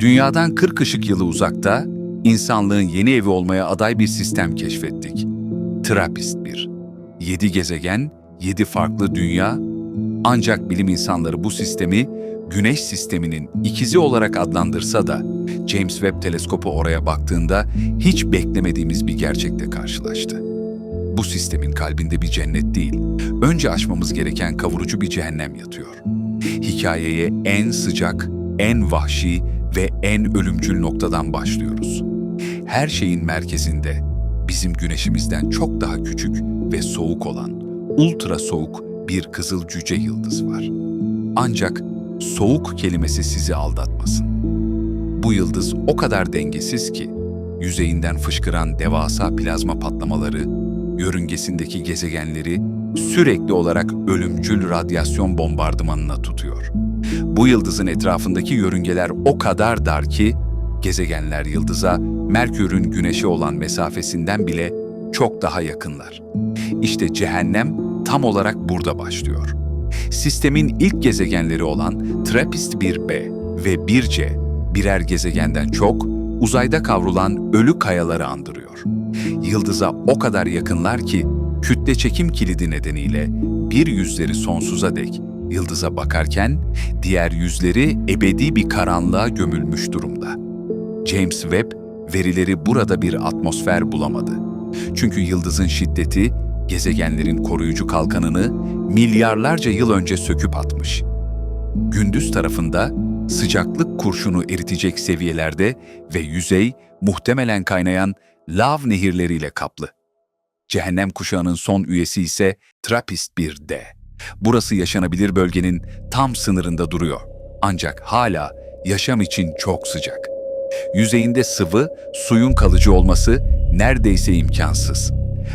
Dünyadan 40 ışık yılı uzakta, insanlığın yeni evi olmaya aday bir sistem keşfettik. Trappist 1. 7 gezegen, 7 farklı dünya, ancak bilim insanları bu sistemi Güneş sisteminin ikizi olarak adlandırsa da James Webb teleskopu oraya baktığında hiç beklemediğimiz bir gerçekle karşılaştı. Bu sistemin kalbinde bir cennet değil, önce aşmamız gereken kavurucu bir cehennem yatıyor. Hikayeye en sıcak, en vahşi ve en ölümcül noktadan başlıyoruz. Her şeyin merkezinde bizim güneşimizden çok daha küçük ve soğuk olan ultra soğuk bir kızıl cüce yıldız var. Ancak soğuk kelimesi sizi aldatmasın. Bu yıldız o kadar dengesiz ki yüzeyinden fışkıran devasa plazma patlamaları, yörüngesindeki gezegenleri sürekli olarak ölümcül radyasyon bombardımanına tutuyor. Bu yıldızın etrafındaki yörüngeler o kadar dar ki gezegenler yıldıza Merkür'ün güneşe olan mesafesinden bile çok daha yakınlar. İşte cehennem tam olarak burada başlıyor. Sistemin ilk gezegenleri olan TRAPPIST-1b ve 1c birer gezegenden çok uzayda kavrulan ölü kayaları andırıyor. Yıldıza o kadar yakınlar ki kütle çekim kilidi nedeniyle bir yüzleri sonsuza dek yıldıza bakarken diğer yüzleri ebedi bir karanlığa gömülmüş durumda. James Webb verileri burada bir atmosfer bulamadı. Çünkü yıldızın şiddeti gezegenlerin koruyucu kalkanını milyarlarca yıl önce söküp atmış. Gündüz tarafında sıcaklık kurşunu eritecek seviyelerde ve yüzey muhtemelen kaynayan lav nehirleriyle kaplı. Cehennem kuşağının son üyesi ise Trappist 1D. Burası yaşanabilir bölgenin tam sınırında duruyor. Ancak hala yaşam için çok sıcak. Yüzeyinde sıvı, suyun kalıcı olması neredeyse imkansız.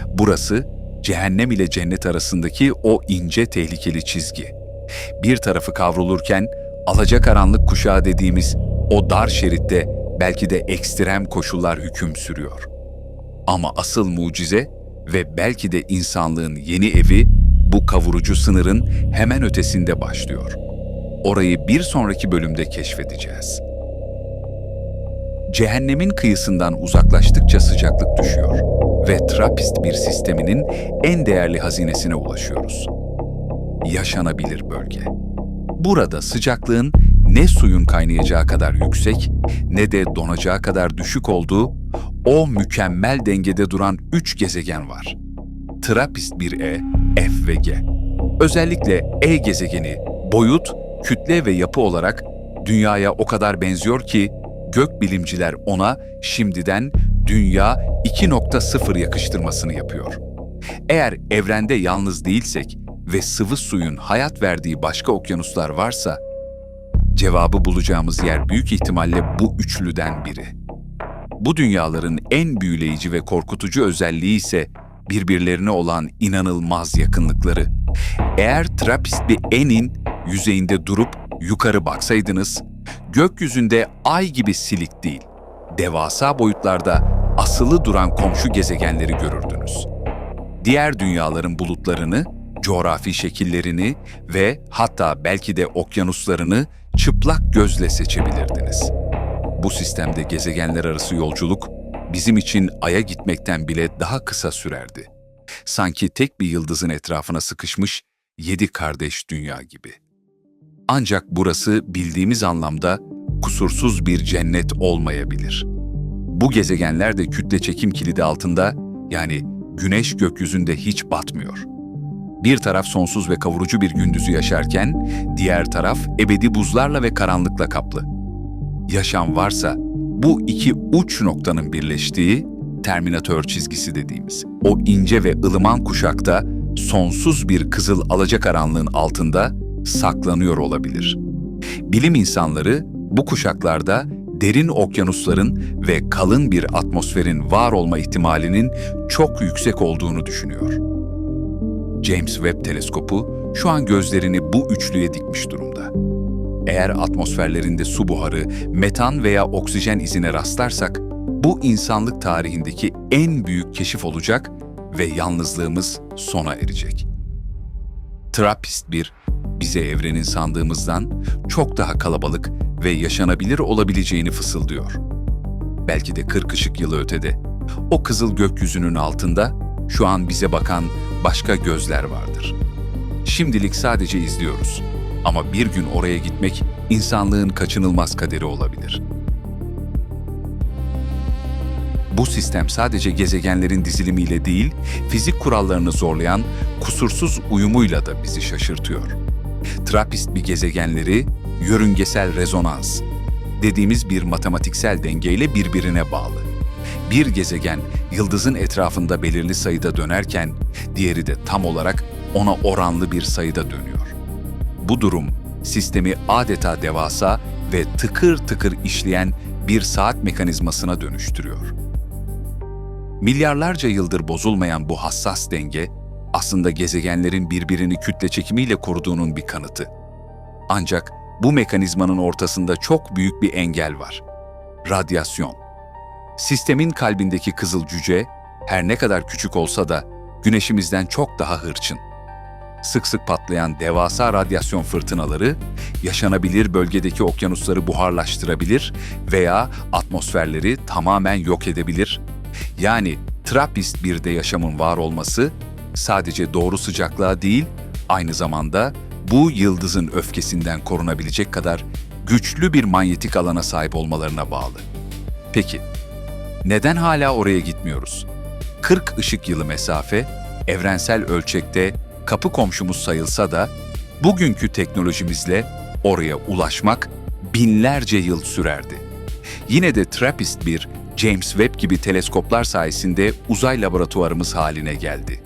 Burası cehennem ile cennet arasındaki o ince tehlikeli çizgi. Bir tarafı kavrulurken alacakaranlık kuşağı dediğimiz o dar şeritte belki de ekstrem koşullar hüküm sürüyor. Ama asıl mucize ve belki de insanlığın yeni evi bu kavurucu sınırın hemen ötesinde başlıyor. Orayı bir sonraki bölümde keşfedeceğiz. Cehennemin kıyısından uzaklaştıkça sıcaklık düşüyor ve Trappist bir sisteminin en değerli hazinesine ulaşıyoruz. Yaşanabilir bölge. Burada sıcaklığın ne suyun kaynayacağı kadar yüksek ne de donacağı kadar düşük olduğu o mükemmel dengede duran üç gezegen var. Trappist 1E, F ve G. Özellikle E gezegeni boyut, kütle ve yapı olarak Dünya'ya o kadar benziyor ki gökbilimciler ona şimdiden Dünya 2.0 yakıştırmasını yapıyor. Eğer evrende yalnız değilsek ve sıvı suyun hayat verdiği başka okyanuslar varsa, cevabı bulacağımız yer büyük ihtimalle bu üçlüden biri. Bu dünyaların en büyüleyici ve korkutucu özelliği ise birbirlerine olan inanılmaz yakınlıkları. Eğer Trappist bir enin yüzeyinde durup yukarı baksaydınız, gökyüzünde ay gibi silik değil, devasa boyutlarda asılı duran komşu gezegenleri görürdünüz. Diğer dünyaların bulutlarını, coğrafi şekillerini ve hatta belki de okyanuslarını çıplak gözle seçebilirdiniz. Bu sistemde gezegenler arası yolculuk bizim için Ay'a gitmekten bile daha kısa sürerdi. Sanki tek bir yıldızın etrafına sıkışmış yedi kardeş dünya gibi. Ancak burası bildiğimiz anlamda kusursuz bir cennet olmayabilir. Bu gezegenler de kütle çekim kilidi altında, yani güneş gökyüzünde hiç batmıyor. Bir taraf sonsuz ve kavurucu bir gündüzü yaşarken, diğer taraf ebedi buzlarla ve karanlıkla kaplı. Yaşam varsa, bu iki uç noktanın birleştiği Terminator çizgisi dediğimiz o ince ve ılıman kuşakta sonsuz bir kızıl alacakaranlığın altında saklanıyor olabilir. Bilim insanları bu kuşaklarda derin okyanusların ve kalın bir atmosferin var olma ihtimalinin çok yüksek olduğunu düşünüyor. James Webb teleskopu şu an gözlerini bu üçlüye dikmiş durumda. Eğer atmosferlerinde su buharı, metan veya oksijen izine rastlarsak, bu insanlık tarihindeki en büyük keşif olacak ve yalnızlığımız sona erecek. Trappist 1, bize evrenin sandığımızdan çok daha kalabalık ve yaşanabilir olabileceğini fısıldıyor. Belki de 40 ışık yılı ötede, o kızıl gökyüzünün altında şu an bize bakan başka gözler vardır. Şimdilik sadece izliyoruz. Ama bir gün oraya gitmek insanlığın kaçınılmaz kaderi olabilir. Bu sistem sadece gezegenlerin dizilimiyle değil, fizik kurallarını zorlayan kusursuz uyumuyla da bizi şaşırtıyor. Trapist bir gezegenleri yörüngesel rezonans dediğimiz bir matematiksel dengeyle birbirine bağlı. Bir gezegen yıldızın etrafında belirli sayıda dönerken diğeri de tam olarak ona oranlı bir sayıda dönüyor. Bu durum sistemi adeta devasa ve tıkır tıkır işleyen bir saat mekanizmasına dönüştürüyor. Milyarlarca yıldır bozulmayan bu hassas denge aslında gezegenlerin birbirini kütle çekimiyle koruduğunun bir kanıtı. Ancak bu mekanizmanın ortasında çok büyük bir engel var. Radyasyon. Sistemin kalbindeki kızıl cüce her ne kadar küçük olsa da güneşimizden çok daha hırçın. Sık sık patlayan devasa radyasyon fırtınaları yaşanabilir bölgedeki okyanusları buharlaştırabilir veya atmosferleri tamamen yok edebilir. Yani Trappist 1'de yaşamın var olması sadece doğru sıcaklığa değil, aynı zamanda bu yıldızın öfkesinden korunabilecek kadar güçlü bir manyetik alana sahip olmalarına bağlı. Peki, neden hala oraya gitmiyoruz? 40 ışık yılı mesafe, evrensel ölçekte kapı komşumuz sayılsa da bugünkü teknolojimizle oraya ulaşmak binlerce yıl sürerdi. Yine de TRAPPIST 1, James Webb gibi teleskoplar sayesinde uzay laboratuvarımız haline geldi.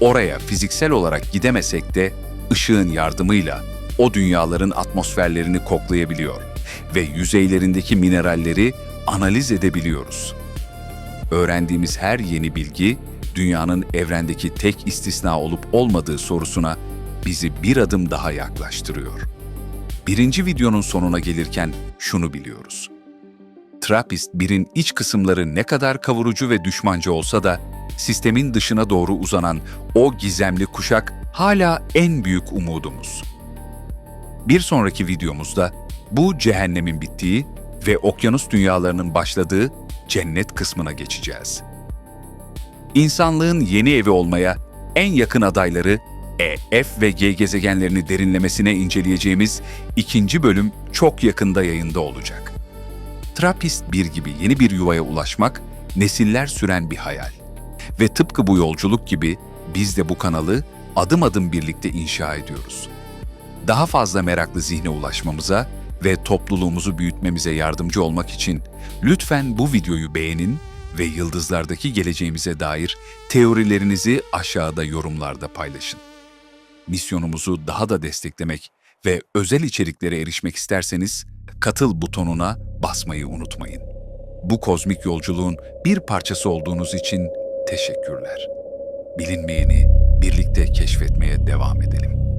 Oraya fiziksel olarak gidemesek de ışığın yardımıyla o dünyaların atmosferlerini koklayabiliyor ve yüzeylerindeki mineralleri analiz edebiliyoruz. Öğrendiğimiz her yeni bilgi dünyanın evrendeki tek istisna olup olmadığı sorusuna bizi bir adım daha yaklaştırıyor. Birinci videonun sonuna gelirken şunu biliyoruz. Trappist 1'in iç kısımları ne kadar kavurucu ve düşmanca olsa da sistemin dışına doğru uzanan o gizemli kuşak hala en büyük umudumuz. Bir sonraki videomuzda bu cehennemin bittiği ve okyanus dünyalarının başladığı cennet kısmına geçeceğiz. İnsanlığın yeni evi olmaya en yakın adayları E, F ve G gezegenlerini derinlemesine inceleyeceğimiz ikinci bölüm çok yakında yayında olacak. Trappist 1 gibi yeni bir yuvaya ulaşmak nesiller süren bir hayal. Ve tıpkı bu yolculuk gibi biz de bu kanalı adım adım birlikte inşa ediyoruz. Daha fazla meraklı zihne ulaşmamıza ve topluluğumuzu büyütmemize yardımcı olmak için lütfen bu videoyu beğenin ve yıldızlardaki geleceğimize dair teorilerinizi aşağıda yorumlarda paylaşın. Misyonumuzu daha da desteklemek ve özel içeriklere erişmek isterseniz katıl butonuna basmayı unutmayın. Bu kozmik yolculuğun bir parçası olduğunuz için teşekkürler. Bilinmeyeni birlikte keşfetmeye devam edelim.